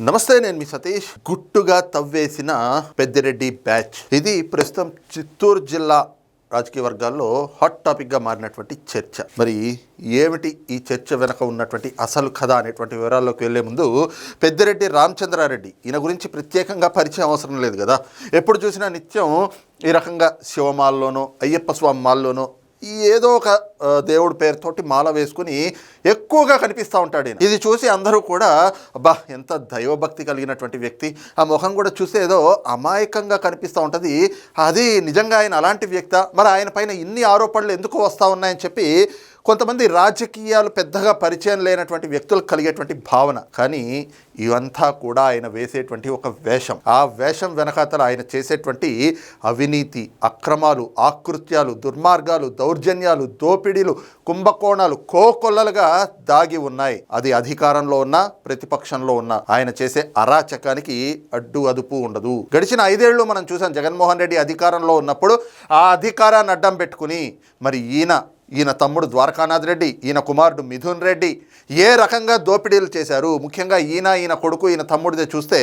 నమస్తే నేను మీ సతీష్. గుట్టుగా తవ్వేసిన పెద్దిరెడ్డి బ్యాచ్. ఇది ప్రస్తుతం చిత్తూరు జిల్లా రాజకీయ వర్గాల్లో హాట్ టాపిక్గా మారినటువంటి చర్చ. మరి ఏమిటి ఈ చర్చ వెనక ఉన్నటువంటి అసలు కథ అనేటువంటి వివరాల్లోకి వెళ్ళే ముందు పెద్దిరెడ్డి రామచంద్రారెడ్డి. ఈయన గురించి ప్రత్యేకంగా పరిచయం అవసరం లేదు కదా. ఎప్పుడు చూసినా నిత్యం ఈ రకంగా శివమాల్లోనో అయ్యప్ప స్వామి మాల్లోనో ఈ ఏదో ఒక దేవుడి పేరుతోటి మాల వేసుకుని ఎక్కువగా కనిపిస్తూ ఉంటాడు ఇది చూసి అందరూ కూడా అబ్బా ఎంత దైవభక్తి కలిగినటువంటి వ్యక్తి. ఆ ముఖం కూడా చూస్తే ఏదో అమాయకంగా కనిపిస్తూ ఉంటుంది. అది నిజంగా ఆయన అలాంటి వ్యక్త. మరి ఆయన పైన ఇన్ని ఆరోపణలు ఎందుకు వస్తూ ఉన్నాయని చెప్పి కొంతమంది రాజకీయాలు పెద్దగా పరిచయం లేనటువంటి వ్యక్తులకు కలిగేటువంటి భావన. కానీ ఇవంతా కూడా ఆయన వేసేటువంటి ఒక వేషం. ఆ వేషం వెనకాతల ఆయన చేసేటువంటి అవినీతి అక్రమాలు ఆకృత్యాలు దుర్మార్గాలు దౌర్జన్యాలు దోపిడీలు కుంభకోణాలు కోకొల్లలుగా దాగి ఉన్నాయి. అది అధికారంలో ఉన్న ప్రతిపక్షంలో ఉన్న. ఆయన చేసే అరాచకానికి అడ్డు అదుపు ఉండదు. గడిచిన ఐదేళ్ళు మనం చూసాం జగన్మోహన్ రెడ్డి అధికారంలో ఉన్నప్పుడు ఆ అధికారాన్ని అడ్డం పెట్టుకుని మరి ఈయన ఈయన తమ్ముడు ద్వారకానాథ్ రెడ్డి ఈయన కుమారుడు మిథున్ రెడ్డి ఏ రకంగా దోపిడీలు చేశారు? ముఖ్యంగా ఈయన ఈయన కొడుకు ఈయన తమ్ముడిదే చూస్తే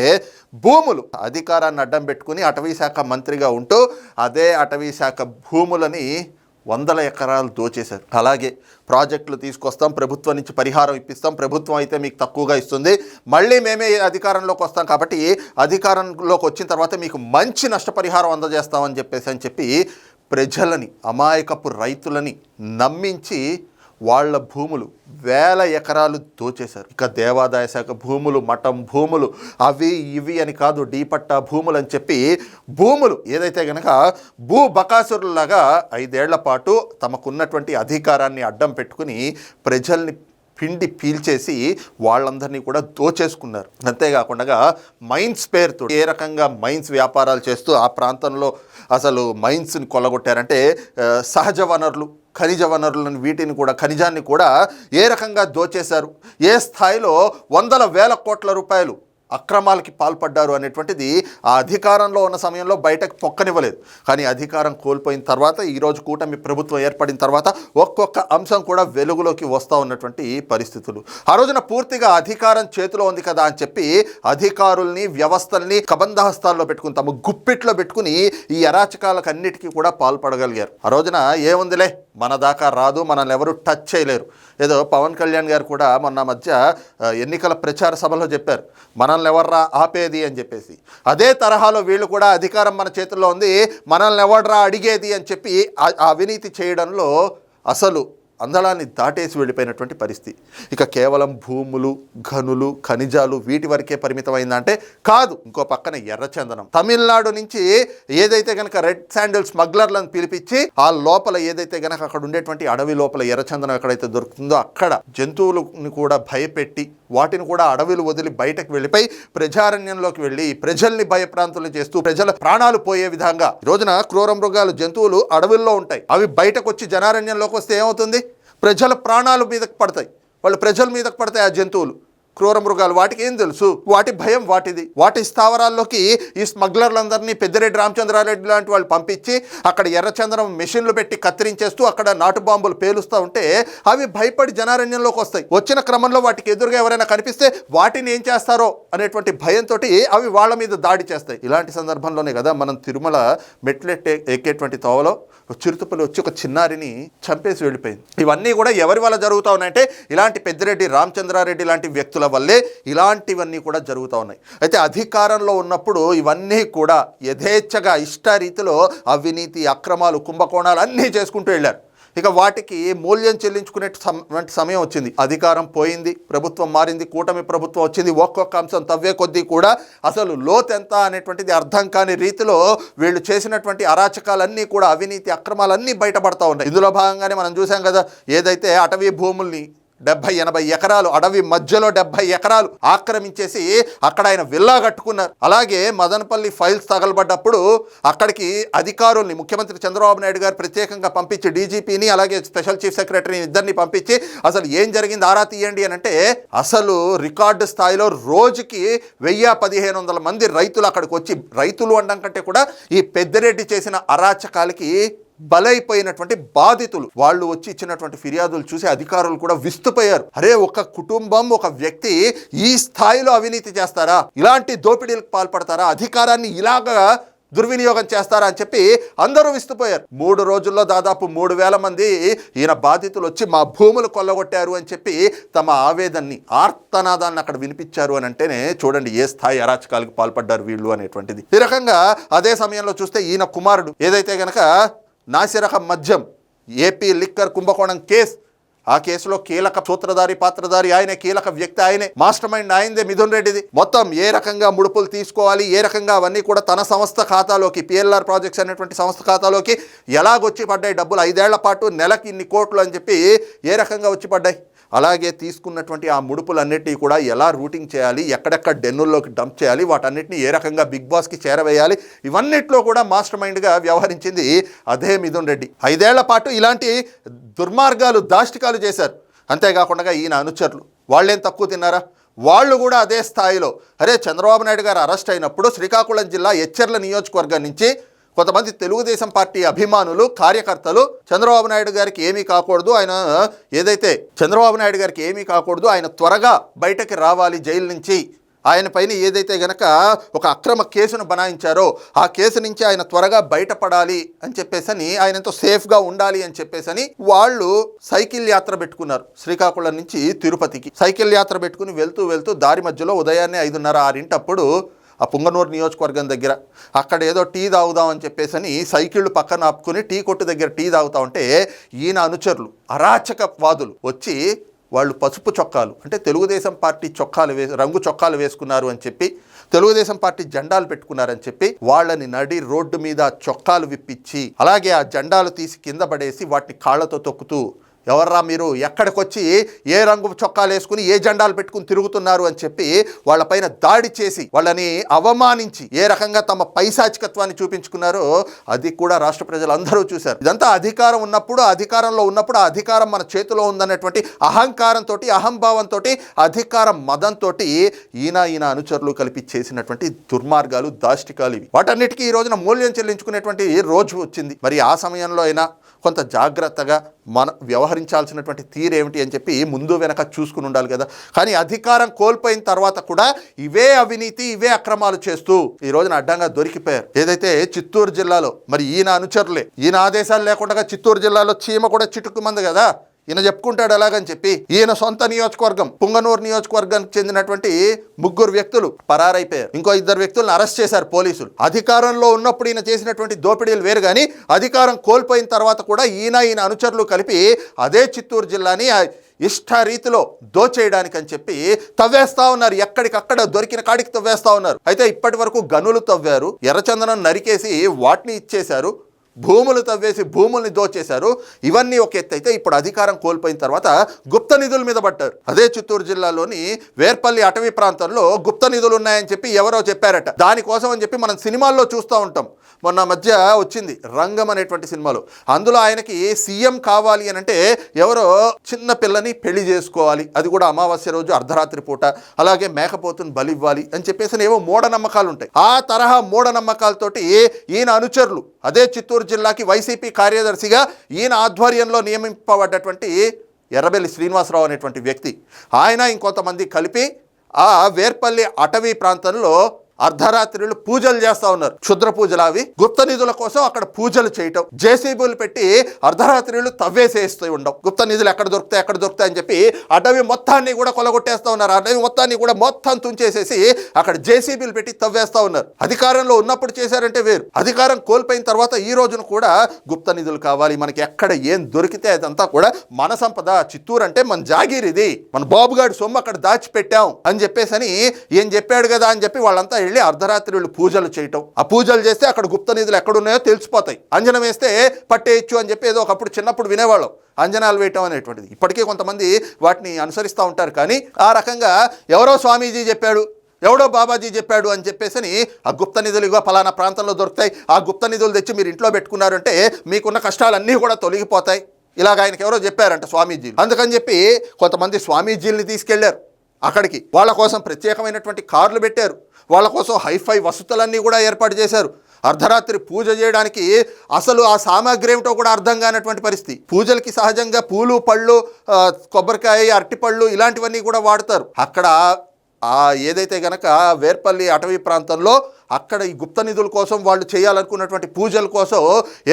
భూములు. అధికారాన్ని అడ్డం పెట్టుకుని అటవీ శాఖ మంత్రిగా ఉంటూ అదే అటవీ శాఖ భూములని వందల ఎకరాలు దోచేశారు. అలాగే ప్రాజెక్టులు తీసుకొస్తాం ప్రభుత్వం నుంచి పరిహారం ఇప్పిస్తాం ప్రభుత్వం అయితే మీకు తక్కువగా ఇస్తుంది. మళ్ళీ మేమే అధికారంలోకి వస్తాం కాబట్టి అధికారంలోకి వచ్చిన తర్వాత మీకు మంచి నష్టపరిహారం అందజేస్తామని చెప్పేసి అని చెప్పి ప్రజలని అమాయకపు రైతులని నమ్మించి వాళ్ళ భూములు వేల ఎకరాలు దోచేశారు. ఇక దేవాదాయ శాఖ భూములు మఠం భూములు అవి ఇవి అని కాదు డీపట్టా భూములు అని చెప్పి భూములు ఏదైతే గనక భూ బకాసురులాగా ఐదేళ్ళ పాటు తమకున్నటువంటి అధికారాన్ని అడ్డం పెట్టుకుని ప్రజల్ని పిండి పీల్చేసి వాళ్ళందరినీ కూడా దోచేసుకున్నారు. అంతేకాకుండా మైన్స్ పేరుతో ఏ రకంగా మైన్స్ వ్యాపారాలు చేస్తూ ఆ ప్రాంతంలో అసలు మైన్స్ని కొల్లగొట్టారంటే సహజ వనరులు ఖనిజ వనరులను వీటిని కూడా ఖనిజాన్ని కూడా ఏ రకంగా దోచేశారు? ఏ స్థాయిలో వందల వేల కోట్ల రూపాయలు అక్రమాలకి పాల్పడ్డారు అనేటువంటిది ఆ అధికారంలో ఉన్న సమయంలో బయటకు పొక్కనివ్వలేదు. కానీ అధికారం కోల్పోయిన తర్వాత ఈరోజు కూటమి ప్రభుత్వం ఏర్పడిన తర్వాత ఒక్కొక్క అంశం కూడా వెలుగులోకి వస్తూ ఉన్నటువంటి పరిస్థితులు. ఆ రోజున పూర్తిగా అధికారం చేతిలో ఉంది కదా అని చెప్పి అధికారుల్ని వ్యవస్థల్ని కబంధహస్తాల్లో పెట్టుకుని తమ గుప్పిట్లో పెట్టుకుని ఈ అరాచకాలకు అన్నిటికీ కూడా పాల్పడగలిగారు. ఆ రోజున ఏముందిలే? మన దాకా రాదు మనల్ని ఎవరు టచ్ చేయలేరు. ఏదో పవన్ కళ్యాణ్ గారు కూడా మొన్న మధ్య ఎన్నికల ప్రచార సభలో చెప్పారు. మనల్ని ఎవర్రా ఆపేది అని చెప్పేసి. అదే తరహాలో వీళ్ళు కూడా అధికారం మన చేతుల్లో ఉంది మనల్ని ఎవడ్రా అడిగేది అని చెప్పి అవినీతి చేయడంలో అసలు అందలాన్ని దాటేసి వెళ్ళిపోయినటువంటి పరిస్థితి. ఇక కేవలం భూములు గనులు ఖనిజాలు వీటి వరకే పరిమితమైందంటే కాదు. ఇంకో పక్కన ఎర్రచందనం తమిళనాడు నుంచి ఏదైతే గనక రెడ్ శాండిల్ స్మగ్లర్లను పిలిపించి ఆ లోపల ఏదైతే గనక అక్కడ ఉండేటువంటి అడవి లోపల ఎర్రచందనం ఎక్కడైతే దొరుకుతుందో అక్కడ జంతువులను కూడా భయపెట్టి వాటిని కూడా అడవిలు వదిలి బయటకు వెళ్ళిపోయి ప్రజారణ్యంలోకి వెళ్ళి ప్రజల్ని భయప్రాంతులు చేస్తూ ప్రజల ప్రాణాలు పోయే విధంగా రోజున క్రూర మృగాలు జంతువులు అడవుల్లో ఉంటాయి. అవి బయటకు వచ్చి జనారణ్యంలోకి వస్తే ఏమవుతుంది? ప్రజల ప్రాణాలు మీదకు పడతాయి. వాళ్ళు ప్రజల మీదకు పడతాయి ఆ జంతువులు. క్రూర మృగాలు వాటికి ఏం తెలుసు? వాటి భయం వాటిది. వాటి స్థావరాల్లోకి ఈ స్మగ్లర్లందరినీ పెద్దిరెడ్డి రామచంద్రారెడ్డి లాంటి వాళ్ళు పంపించి అక్కడ ఎర్రచందనం మెషిన్లు పెట్టి కత్తిరించేస్తూ అక్కడ నాటు బాంబులు పేలుస్తూ ఉంటే అవి భయపడి జనారణ్యంలోకి వస్తాయి. వచ్చిన క్రమంలో వాటికి ఎదురుగా ఎవరైనా కనిపిస్తే వాటిని ఏం చేస్తారో అనేటువంటి భయంతో అవి వాళ్ళ మీద దాడి చేస్తాయి. ఇలాంటి సందర్భంలోనే కదా మనం తిరుమల మెట్లెట్టే ఎక్కేటువంటి తోవలో చిరుతపల్లి వచ్చి ఒక చిన్నారిని చంపేసి వెళ్ళిపోయింది. ఇవన్నీ కూడా ఎవరి వల్ల జరుగుతూ ఉన్నాయంటే ఇలాంటి పెద్దిరెడ్డి రామచంద్రారెడ్డి లాంటి వ్యక్తుల వల్లే ఇలాంటివన్నీ కూడా జరుగుతూ ఉన్నాయి. అయితే అధికారంలో ఉన్నప్పుడు ఇవన్నీ కూడా యథేచ్ఛగా ఇష్ట రీతిలో అవినీతి అక్రమాలు కుంభకోణాలు అన్నీ చేసుకుంటూ వెళ్ళారు. ఇక వాటికి మూల్యం చెల్లించుకునే సమ- వంటి సమయం వచ్చింది. అధికారం పోయింది ప్రభుత్వం మారింది కూటమి ప్రభుత్వం వచ్చింది ఒక్కొక్క అంశం తవ్వే కొద్దీ కూడా అసలు లోతెంత అనేటువంటిది అర్థం కాని రీతిలో వీళ్ళు చేసినటువంటి అరాచకాలన్నీ కూడా అవినీతి అక్రమాలన్నీ బయటపడతా ఉన్నాయి. ఇందులో భాగంగానే మనం చూసాం కదా ఏదైతే అటవీ భూముల్ని డెబ్బై ఎనభై ఎకరాలు అడవి మధ్యలో డెబ్బై ఎకరాలు ఆక్రమించేసి అక్కడ ఆయన విల్లా కట్టుకున్నారు. అలాగే మదనపల్లి ఫైల్స్ తగలబడ్డప్పుడు అక్కడికి అధికారుల్ని ముఖ్యమంత్రి చంద్రబాబు నాయుడు గారు ప్రత్యేకంగా పంపించి డీజీపీని అలాగే స్పెషల్ చీఫ్ సెక్రటరీని ఇద్దరిని పంపించి అసలు ఏం జరిగింది ఆరా తీయండి అని అంటే అసలు రికార్డు స్థాయిలో రోజుకి వెయ్యి పదిహేను వందల మంది రైతులు అక్కడికి వచ్చి రైతులు అనడం కంటే కూడా ఈ పెద్దిరెడ్డి చేసిన అరాచకాలకి బలైపోయినటువంటి బాధితులు. వాళ్ళు వచ్చి ఇచ్చినటువంటి ఫిర్యాదులు చూసి అధికారులు కూడా విస్తుపోయారు. అరే ఒక కుటుంబం ఒక వ్యక్తి ఈ స్థాయిలో అవినీతి చేస్తారా? ఇలాంటి దోపిడీలకు పాల్పడతారా? అధికారాన్ని ఇలాగా దుర్వినియోగం చేస్తారా అని చెప్పి అందరూ విస్తుపోయారు. మూడు రోజుల్లో దాదాపు మూడు వేల మంది ఈయన బాధితులు వచ్చి మా భూములు కొల్లగొట్టారు అని చెప్పి తమ ఆవేదన్ని ఆర్తనాదాన్ని అక్కడ వినిపించారు అని అంటేనే చూడండి ఏ స్థాయి అరాచకాలకు పాల్పడ్డారు వీళ్ళు అనేటువంటిది. ఈ రకంగా అదే సమయంలో చూస్తే ఈయన కుమారుడు. ఏదైతే గనక నాసిరహం మద్యం ఏపీ లిక్కర్ కుంభకోణం కేసు. ఆ కేసులో కీలక సూత్రధారి పాత్రధారి ఆయనే కీలక వ్యక్తి ఆయనే మాస్టర్ మైండ్ ఆయనదే మిథున్ రెడ్డిది. మొత్తం ఏ రకంగా ముడుపులు తీసుకోవాలి ఏ రకంగా అవన్నీ కూడా తన సంస్థ ఖాతాలోకి పిఎల్ఆర్ ప్రాజెక్ట్స్ అనేటువంటి సంస్థ ఖాతాలోకి ఎలాగొచ్చి పడ్డాయి డబ్బులు? ఐదేళ్ళ పాటు నెలకి ఇన్ని కోట్లు అని చెప్పి ఏ రకంగా వచ్చి పడ్డాయి? అలాగే తీసుకున్నటువంటి ఆ ముడుపులన్నిటినీ కూడా ఎలా రూటింగ్ చేయాలి ఎక్కడెక్కడ డెన్నుల్లోకి డంప్ చేయాలి వాటన్నిటిని ఏ రకంగా బిగ్ బాస్కి చేరవేయాలి ఇవన్నిట్లో కూడా మాస్టర్ మైండ్గా వ్యవహరించింది అదే మిథున్ రెడ్డి. ఐదేళ్ళ పాటు ఇలాంటి దుర్మార్గాలు దాష్టికాలు చేశారు. అంతేకాకుండా ఈయన అనుచరులు. వాళ్ళేం తక్కువ తిన్నారా? వాళ్ళు కూడా అదే స్థాయిలో. అరే చంద్రబాబు నాయుడు గారు అరెస్ట్ అయినప్పుడు శ్రీకాకుళం జిల్లా ఎచ్చెర్ల నియోజకవర్గం నుంచి కొంతమంది తెలుగుదేశం పార్టీ అభిమానులు కార్యకర్తలు చంద్రబాబు నాయుడు గారికి ఏమీ కాకూడదు ఆయన ఏదైతే చంద్రబాబు నాయుడు గారికి ఏమీ కాకూడదు ఆయన త్వరగా బయటకి రావాలి జైలు నుంచి. ఆయన పైన ఏదైతే గనక ఒక అక్రమ కేసును బనాయించారో ఆ కేసు నుంచి ఆయన త్వరగా బయటపడాలి అని చెప్పేసని ఆయన ఎంతో సేఫ్గా ఉండాలి అని చెప్పేసని వాళ్ళు సైకిల్ యాత్ర పెట్టుకున్నారు శ్రీకాకుళం నుంచి తిరుపతికి. సైకిల్ యాత్ర పెట్టుకుని వెళ్తూ వెళ్తూ దారి మధ్యలో ఉదయాన్నే ఐదున్నర ఆరింటప్పుడు ఆ పుంగనూరు నియోజకవర్గం దగ్గర. అక్కడ ఏదో టీ తాగుదాం అని సైకిళ్ళు పక్కన ఆపుకుని టీ కొట్టు దగ్గర టీ తాగుతా ఉంటే ఈయన అనుచరులు అరాచక వాదులు వచ్చి వాళ్ళు పసుపు చొక్కాలు అంటే తెలుగుదేశం పార్టీ చొక్కాలు వే రంగు చొక్కాలు వేసుకున్నారు అని చెప్పి తెలుగుదేశం పార్టీ జెండాలు పెట్టుకున్నారని చెప్పి వాళ్ళని నడి రోడ్డు మీద చొక్కాలు విప్పించి అలాగే ఆ జెండాలు తీసి కింద పడేసి వాటిని కాళ్ళతో తొక్కుతూ ఎవర్రా మీరు? ఎక్కడికొచ్చి ఏ రంగు చొక్కాలు వేసుకుని ఏ జెండాలు పెట్టుకుని తిరుగుతున్నారు అని చెప్పి వాళ్ళపైన దాడి చేసి వాళ్ళని అవమానించి ఏ రకంగా తమ పైశాచికత్వాన్ని చూపించుకున్నారో అది కూడా రాష్ట్ర ప్రజలందరూ చూశారు. ఇదంతా అధికారం ఉన్నప్పుడు అధికారంలో ఉన్నప్పుడు ఆ అధికారం మన చేతిలో ఉందన్నటువంటి అహంకారంతో అహంభావంతో అధికారం మదంతో ఈయన ఈయన అనుచరులు కలిపి చేసినటువంటి దుర్మార్గాలు దాష్టికాలు ఇవి. వాటన్నిటికీ ఈ రోజున మూల్యం చెల్లించుకునేటువంటి రోజు వచ్చింది. మరి ఆ సమయంలో అయినా కొంత జాగ్రత్తగా మన వ్యవహారం వ్యవహరించాల్సినటువంటి తీరేమిటి అని చెప్పి ముందు వెనక చూసుకుని ఉండాలి కదా. కానీ అధికారం కోల్పోయిన తర్వాత కూడా ఇవే అవినీతి ఇవే అక్రమాలు చేస్తూ ఈ రోజున అడ్డంగా దొరికిపోయారు. ఏదైతే చిత్తూరు జిల్లాలో మరి ఈయన అనుచరులే ఈయన ఆదేశాలు లేకుండా చిత్తూరు జిల్లాలో చీమ కూడా చిటుకుమంది కదా. ఈయన చెప్పుకుంటాడు ఎలాగని చెప్పి ఈయన సొంత నియోజకవర్గం పుంగనూరు నియోజకవర్గానికి చెందినటువంటి ముగ్గురు వ్యక్తులు పరారైపోయారు. ఇంకో ఇద్దరు వ్యక్తులను అరెస్ట్ చేశారు పోలీసులు. అధికారంలో ఉన్నప్పుడు ఈయన చేసినటువంటి దోపిడీలు వేరు కానీ అధికారం కోల్పోయిన తర్వాత కూడా ఈయన ఈయన అనుచరులు కలిపి అదే చిత్తూరు జిల్లాని ఇష్ట రీతిలో దోచేయడానికి అని చెప్పి తవ్వేస్తా ఉన్నారు. ఎక్కడికక్కడ దొరికిన కాడికి తవ్వేస్తా ఉన్నారు. అయితే ఇప్పటి వరకు గనులు తవ్వారు. ఎర్రచందనం నరికేసి వాటిని ఇచ్చేశారు. భూములు తవ్వేసి భూముల్ని దోచేశారు. ఇవన్నీ ఒక ఎత్తు అయితే ఇప్పుడు అధికారం కోల్పోయిన తర్వాత గుప్త నిధుల మీద పడ్డారు. అదే చిత్తూరు జిల్లాలోని వేర్పల్లి అటవీ ప్రాంతంలో గుప్త నిధులు ఉన్నాయని చెప్పి ఎవరో చెప్పారట. దానికోసం అని చెప్పి మనం సినిమాల్లో చూస్తూ ఉంటాం. మొన్న మధ్య వచ్చింది రంగం అనేటువంటి సినిమాలో. అందులో ఆయనకి సీఎం కావాలి అని అంటే ఎవరో చిన్న పిల్లని పెళ్ళి చేసుకోవాలి. అది కూడా అమావాస్య రోజు అర్ధరాత్రి పూట. అలాగే మేకపోతుని బలి ఇవ్వాలి అని చెప్పేసి ఏవో మూఢనమ్మకాలు ఉంటాయి. ఆ తరహా మూఢనమ్మకాలతోటి ఈయన అనుచరులు అదే చిత్తూరు జిల్లాకి వైసీపీ కార్యదర్శిగా ఈయన ఆధ్వర్యంలో నియమింపబడ్డటువంటి ఎర్రబెల్లి శ్రీనివాసరావు అనేటువంటి వ్యక్తి. ఆయన ఇంకొంతమంది కలిపి ఆ వేర్పల్లి అటవీ ప్రాంతంలో అర్ధరాత్రులు పూజలు చేస్తా ఉన్నారు. క్షుద్ర పూజలు అవి. గుప్త నిధుల కోసం అక్కడ పూజలు చేయటం. జేసీబీలు పెట్టి అర్ధరాత్రులు తవ్వేసేస్తూ ఉండవు గుప్త నిధులు ఎక్కడ దొరుకుతాయి ఎక్కడ దొరుకుతాయి అని చెప్పి అటవి మొత్తాన్ని కూడా కొలగొట్టేస్తా ఉన్నారు. అటవి మొత్తాన్ని కూడా మొత్తం తుంచేసేసి అక్కడ జేసీబీలు పెట్టి తవ్వేస్తా ఉన్నారు. అధికారంలో ఉన్నప్పుడు చేశారంటే వేరు. అధికారం కోల్పోయిన తర్వాత ఈ రోజున కూడా గుప్త నిధులు కావాలి. మనకి ఎక్కడ ఏం దొరికితే అదంతా కూడా మన సంపద. చిత్తూరు అంటే మన జాగీర్ ఇది మన బాబుగాడి సొమ్ము అక్కడ దాచిపెట్టాం అని చెప్పేసి అని ఏం చెప్పాడు కదా అని చెప్పి వాళ్ళంతా వెళ్ళి అర్ధరాత్రి వీళ్ళు పూజలు చేయటం. ఆ పూజలు చేస్తే అక్కడ గుప్త నిధులు ఎక్కడున్నాయో తెలిసిపోతాయి. అంజనం వేస్తే పట్టేయచ్చు అని చెప్పి ఏదో ఒకప్పుడు చిన్నప్పుడు వినేవాళ్ళం. అంజనాలు వేయటం అనేటువంటిది. ఇప్పటికీ కొంతమంది వాటిని అనుసరిస్తూ ఉంటారు కానీ ఆ రకంగా ఎవరో స్వామీజీ చెప్పాడు ఎవడో బాబాజీ చెప్పాడు అని చెప్పేసి ఆ గుప్త నిధులు ఇగో ఫలానా ప్రాంతంలో దొరుకుతాయి. ఆ గుప్త నిధులు తెచ్చి మీరు ఇంట్లో పెట్టుకున్నారంటే మీకున్న కష్టాలన్నీ కూడా తొలగిపోతాయి. ఇలాగ ఆయనకి ఎవరో చెప్పారంట స్వామీజీ అందుకని చెప్పి కొంతమంది స్వామీజీల్ని తీసుకెళ్ళారు. అక్కడికి వాళ్ళ కోసం ప్రత్యేకమైనటువంటి కార్లు పెట్టారు. వాళ్ళ కోసం హైఫై వసతులన్నీ కూడా ఏర్పాటు చేశారు. అర్ధరాత్రి పూజ చేయడానికి అసలు ఆ సామాగ్రి ఏమిటో కూడా అర్థం కానటువంటి పరిస్థితి. పూజలకి సహజంగా పూలు పళ్ళు కొబ్బరికాయ అరటిపళ్ళు ఇలాంటివన్నీ కూడా వాడతారు. అక్కడ ఆ ఏదైతే గనక వేర్పల్లి అటవీ ప్రాంతంలో అక్కడ ఈ గుప్త నిధుల కోసం వాళ్ళు చేయాలనుకున్నటువంటి పూజల కోసం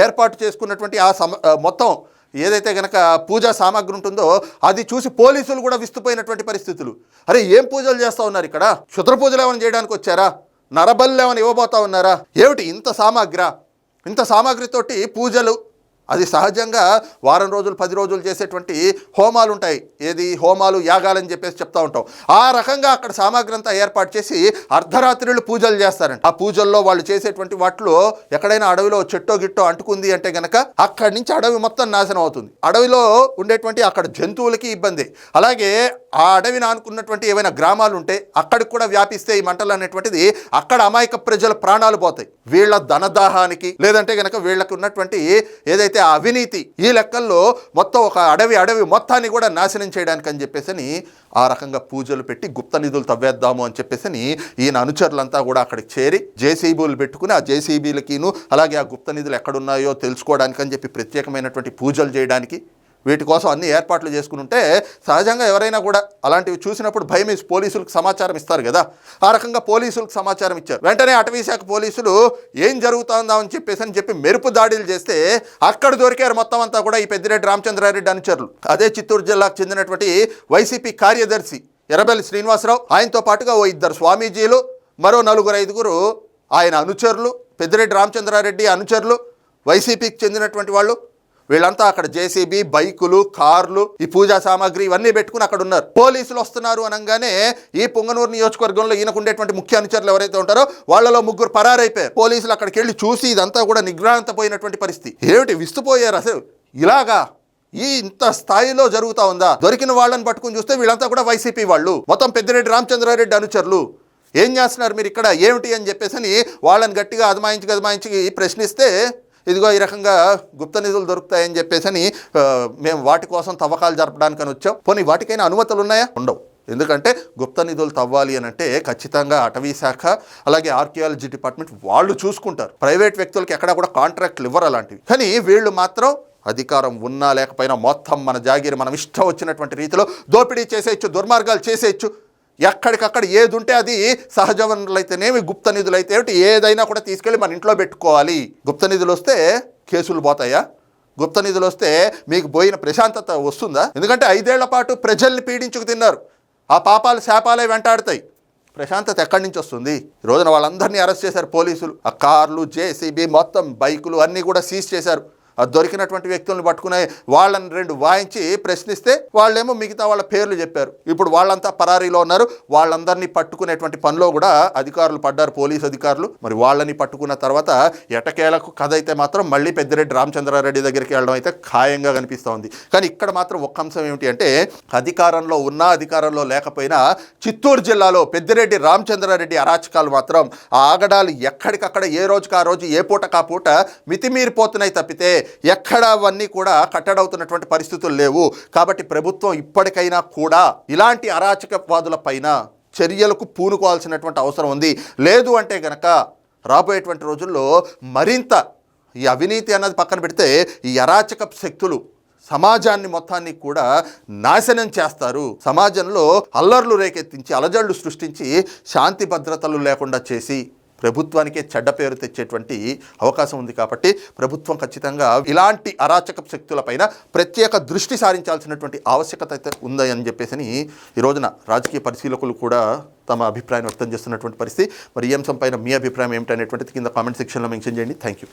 ఏర్పాటు చేసుకున్నటువంటి ఆ సమ మొత్తం ఏదైతే గనక పూజా సామాగ్రి ఉంటుందో అది చూసి పోలీసులు కూడా విస్తుపోయినటువంటి పరిస్థితులు. అరే ఏం పూజలు చేస్తూ ఉన్నారు ఇక్కడ? క్షుద్ర పూజలు ఏమైనా చేయడానికి వచ్చారా? నరబల్లు ఏమైనా ఇవ్వబోతా ఉన్నారా? ఏమిటి ఇంత సామాగ్రి? ఇంత సామాగ్రితోటి పూజలు అది సహజంగా వారం రోజులు పది రోజులు చేసేటువంటి హోమాలు ఉంటాయి ఏది? హోమాలు యాగాలని చెప్పేసి చెప్తా ఉంటాం. ఆ రకంగా అక్కడ సామాగ్రి అంతా ఏర్పాటు చేసి అర్ధరాత్రులు పూజలు చేస్తారంట. ఆ పూజల్లో వాళ్ళు చేసేటువంటి వాటిలో ఎక్కడైనా అడవిలో చెట్టో గిట్టో అంటుకుంది అంటే గనక అక్కడి నుంచి అడవి మొత్తం నాశనం అవుతుంది. అడవిలో ఉండేటువంటి అక్కడ జంతువులకి ఇబ్బంది. అలాగే ఆ అడవిని ఆనుకున్నటువంటి ఏవైనా గ్రామాలు ఉంటే అక్కడికి కూడా వ్యాపిస్తే ఈ మంటలు అనేటువంటిది అక్కడ అమాయక ప్రజల ప్రాణాలు పోతాయి. వీళ్ళ ధనదాహానికి లేదంటే గనక వీళ్ళకి ఉన్నటువంటి ఏదైతే అవినీతి ఈ లెక్కల్లో మొత్తం ఒక అడవి అడవి మొత్తాన్ని కూడా నాశనం చేయడానికి అని చెప్పేసి ఆ రకంగా పూజలు పెట్టి గుప్త నిధులు తవ్వేద్దాము అని చెప్పేసి ఈయన అనుచరులంతా కూడా అక్కడికి చేరి జేసీబీలు పెట్టుకుని ఆ జేసీబీలకిను అలాగే ఆ గుప్త నిధులు ఎక్కడున్నాయో తెలుసుకోవడానికి అని చెప్పి ప్రత్యేకమైనటువంటి పూజలు చేయడానికి వీటి కోసం అన్ని ఏర్పాట్లు చేసుకుని ఉంటే సహజంగా ఎవరైనా కూడా అలాంటివి చూసినప్పుడు భయం వేసి పోలీసులకు సమాచారం ఇస్తారు కదా. ఆ రకంగా పోలీసులకు సమాచారం ఇచ్చారు. వెంటనే అటవీ శాఖ పోలీసులు ఏం జరుగుతుందా అని చెప్పేసి అని చెప్పి మెరుపు దాడులు చేస్తే అక్కడ దొరికారు మొత్తం అంతా కూడా ఈ పెద్దిరెడ్డి రామచంద్రారెడ్డి అనుచరులు. అదే చిత్తూరు జిల్లాకు చెందినటువంటి వైసీపీ కార్యదర్శి ఎర్రబెల్లి శ్రీనివాసరావు ఆయనతో పాటుగా ఓ ఇద్దరు స్వామీజీలు మరో నలుగురు ఐదుగురు ఆయన అనుచరులు పెద్దిరెడ్డి రామచంద్రారెడ్డి అనుచరులు వైసీపీకి చెందినటువంటి వాళ్ళు వీళ్ళంతా అక్కడ జేసీబీ బైకులు కార్లు ఈ పూజా సామాగ్రి ఇవన్నీ పెట్టుకుని అక్కడ ఉన్నారు. పోలీసులు వస్తున్నారు అనగానే ఈ పొంగనూరు నియోజకవర్గంలో ఈయనకు ఉండేటువంటి ముఖ్య అనుచరులు ఎవరైతే ఉంటారో వాళ్ళలో ముగ్గురు పరారైపోయారు. పోలీసులు అక్కడికి వెళ్ళి చూసి ఇదంతా కూడా నిగ్రహాంతపోయినటువంటి పరిస్థితి. ఏమిటి విస్తుపోయారు అసలు? ఇలాగా? ఈ ఇంత స్థాయిలో జరుగుతా ఉందా? దొరికిన వాళ్ళని పట్టుకుని చూస్తే వీళ్ళంతా కూడా వైసీపీ వాళ్ళు. మొత్తం పెద్దిరెడ్డి రామచంద్రారెడ్డి అనుచరులు. ఏం చేస్తున్నారు మీరు ఇక్కడ? ఏమిటి అని చెప్పేసి అని వాళ్ళని గట్టిగా అదమాయించి అదమాయించి ప్రశ్నిస్తే ఇదిగో ఈ రకంగా గుప్త నిధులు దొరుకుతాయని చెప్పేసి అని మేము వాటి కోసం తవ్వకాలు జరపడానికి అని వచ్చాం. పోనీ వాటికైనా అనుమతులు ఉన్నాయా? ఉండవు. ఎందుకంటే గుప్త నిధులు తవ్వాలి అని అంటే ఖచ్చితంగా అటవీ శాఖ అలాగే ఆర్కియాలజీ డిపార్ట్మెంట్ వాళ్ళు చూసుకుంటారు. ప్రైవేట్ వ్యక్తులకి ఎక్కడా కూడా కాంట్రాక్ట్లు ఇవ్వరు అలాంటివి. కానీ వీళ్ళు మాత్రం అధికారం ఉన్నా లేకపోయినా మొత్తం మన జాగిరి మనం ఇష్టం వచ్చినటువంటి రీతిలో దోపిడీ చేసేయచ్చు దుర్మార్గాలు చేసేయచ్చు. ఎక్కడికక్కడ ఏది ఉంటే అది సహజ వనరులైతేనేమి గుప్త నిధులు అయితే ఏమిటి? ఏదైనా కూడా తీసుకెళ్ళి మన ఇంట్లో పెట్టుకోవాలి. గుప్త నిధులు వస్తే కేసులు పోతాయా? గుప్త నిధులు వస్తే మీకు పోయిన ప్రశాంతత వస్తుందా? ఎందుకంటే ఐదేళ్ళ పాటు ప్రజల్ని పీడించుకు తిన్నారు. ఆ పాపాలు శాపాలే వెంటాడతాయి. ప్రశాంతత ఎక్కడి నుంచి వస్తుంది? రోజున వాళ్ళందరినీ అరెస్ట్ చేశారు పోలీసులు. ఆ కార్లు జేసీబీ మొత్తం బైకులు అన్నీ కూడా సీజ్ చేశారు. దొరికినటువంటి వ్యక్తులను పట్టుకునే వాళ్ళని రెండు వాయించి ప్రశ్నిస్తే వాళ్ళేమో మిగతా వాళ్ళ పేర్లు చెప్పారు. ఇప్పుడు వాళ్ళంతా పరారీలో ఉన్నారు. వాళ్ళందరినీ పట్టుకునేటువంటి పనిలో కూడా అధికారులు పడ్డారు పోలీస్ అధికారులు. మరి వాళ్ళని పట్టుకున్న తర్వాత ఎటకేలకు కథ అయితే మాత్రం మళ్ళీ పెద్దిరెడ్డి రామచంద్రారెడ్డి దగ్గరికి వెళ్ళడం అయితే ఖాయంగా కనిపిస్తూ ఉంది కానీ ఇక్కడ మాత్రం ఒక్క అంశం ఏమిటి అంటే అధికారంలో ఉన్నా అధికారంలో లేకపోయినా చిత్తూరు జిల్లాలో పెద్దిరెడ్డి రామచంద్రారెడ్డి అరాచకాలు మాత్రం ఆ ఆగడాలు ఎక్కడికక్కడ ఏ రోజుకి ఆ రోజు ఏ పూట కా పూట మితిమీరిపోతున్నాయి తప్పితే ఎక్కడ అవన్నీ కూడా కట్టడవుతున్నటువంటి పరిస్థితులు లేవు. కాబట్టి ప్రభుత్వం ఇప్పటికైనా కూడా ఇలాంటి అరాచకవాదుల పైన చర్యలకు పూనుకోవాల్సినటువంటి అవసరం ఉంది. లేదు అంటే గనక రాబోయేటువంటి రోజుల్లో మరింత ఈ అవినీతి అన్నది పక్కన పెడితే ఈ అరాచక శక్తులు సమాజాన్ని మొత్తాన్ని కూడా నాశనం చేస్తారు. సమాజంలో అల్లర్లు రేకెత్తించి అలజడులు సృష్టించి శాంతి భద్రతలు లేకుండా చేసి ప్రభుత్వానికే చెడ్డ పేరు తెచ్చేటువంటి అవకాశం ఉంది కాబట్టి ప్రభుత్వం ఖచ్చితంగా ఇలాంటి అరాచక శక్తులపైన ప్రత్యేక దృష్టి సారించాల్సినటువంటి ఆవశ్యకత అయితే ఉందని చెప్పేసి ఈ రోజున రాజకీయ పరిశీలకులు కూడా తమ అభిప్రాయం వ్యక్తం చేస్తున్నటువంటి పరిస్థితి. మరి ఈ అంశం పైన మీ అభిప్రాయం ఏమిటనేటువంటిది కింద కామెంట్ సెక్షన్లో మెన్షన్ చేయండి. Thank you